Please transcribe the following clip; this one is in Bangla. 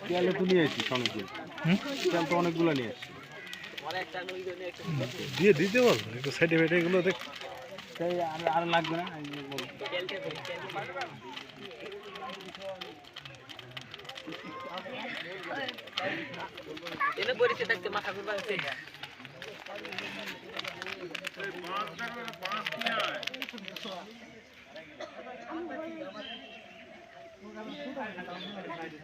পেয়ালে তো নিয়ে এসেছিস অনেকগুলো পেয়াল তো অনেকগুলো নিয়ে এসেছিস দিয়ে দিতে বল, একটু সাইডে ফাইডে এগুলো দেখ। তাই আর আর লাগবে না এই যে বল। এনে পরিচয় থাকতে মাথা ঘুরবা আর মারামারি বাচ্চাদের